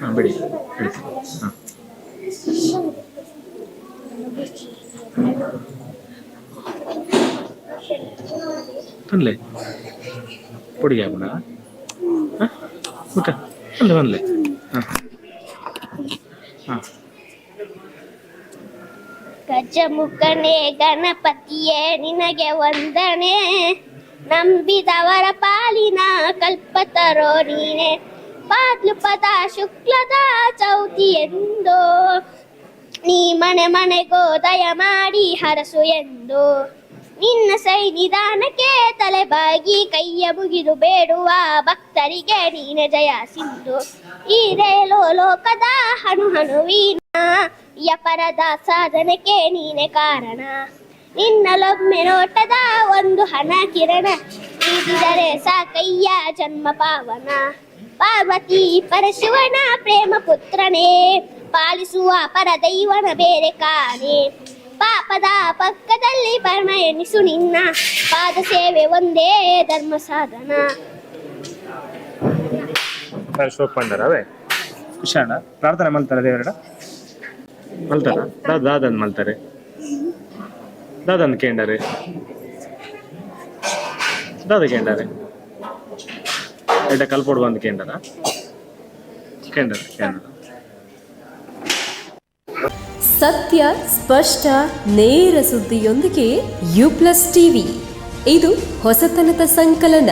ಹಾಂ ಬಿಡಿ ಬಿಡಿ ಹಾಂ ಬಂದ್ಲೆ ಪುಡಿಗೆ ಹಾಕೋಣ ಹಾಂ ಊಟ ಬಂದ್ಲೆ ಬಂದ್ಲೆ ಹಾಂ ಹಾಂ ಗಜಮುಖನೇ ಗಣಪತಿಯೇ ನಿನಗೆ ವಂದನೆ ನಂಬಿದವರ ಪಾಲಿನ ಕಲ್ಪತರೋ ನೀನೆ. ಪಾದ್ಲುಪದ ಶುಕ್ಲದ ಚೌತಿ ಎಂದು. ನೀ ಮನೆ ಮನೆಗೋ ದಯ ಮಾಡಿ ಹರಸು ಎಂದು. ನಿನ್ನ ಸೈನಿಧಾನಕ್ಕೆ ತಲೆಬಾಗಿ ಕೈಯ ಮುಗಿದು ಬೇಡುವ ಭಕ್ತರಿಗೆ ನೀನೆ ಜಯ ಸಿಂಧು. ಈ ರೇಲೋ ಲೋಕದ ಹಣು ಹಣುವಿನ ಯಪರದ ಸಾಧನಕ್ಕೆ ನೀನೆ ಕಾರಣ. ನಿನ್ನಲೊಮ್ಮೆ ನೋಟದ ಒಂದು ಹಣ ಕಿರಣ ನೀಡಿದರೆ ಸಾಕಯ್ಯ ಜನ್ಮ ಪಾವನ. ಪಾರ್ವತಿ ಪರಶಿವನ ಪ್ರೇಮ ಪುತ್ರನೇ ಪಾಲಿಸುವ ಪರದೈವನ ಬೇರೆ ಕಾಣೆ ಪಾಪದ ಪಕ್ಕದಲ್ಲಿ ಪರಮ ಎನಿಸು ನಿನ್ನ ಪಾದ ಸೇವೆ ಒಂದೇ ಧರ್ಮ ಸಾಧನ. ಶಿವಪ್ಪಂಡರವೇ ಕುಶಾಣ ಪ್ರಾರ್ಥನೆ ಮಾಡ್ತಾರೆ ದೇವರಡ ಮಲ್ತಾರ? ದಾದ ದಾದನ್ ಮಲ್ತಾರೆ. ದಾದನ್ ದಾದ ಕೇಂಡರೆ ಎಡ್ಡ ಕಲ್ಪೋಡು ಬಂದು ಕೇಂದ್ರ ಕೇಂದ್ರ ಸತ್ಯ, ಸ್ಪಷ್ಟ, ನೇರ ಸುದ್ದಿಯೊಂದಿಗೆ ಯು ಪ್ಲಸ್ ಟಿವಿ. ಇದು ಹೊಸತನದ ಸಂಕಲನ.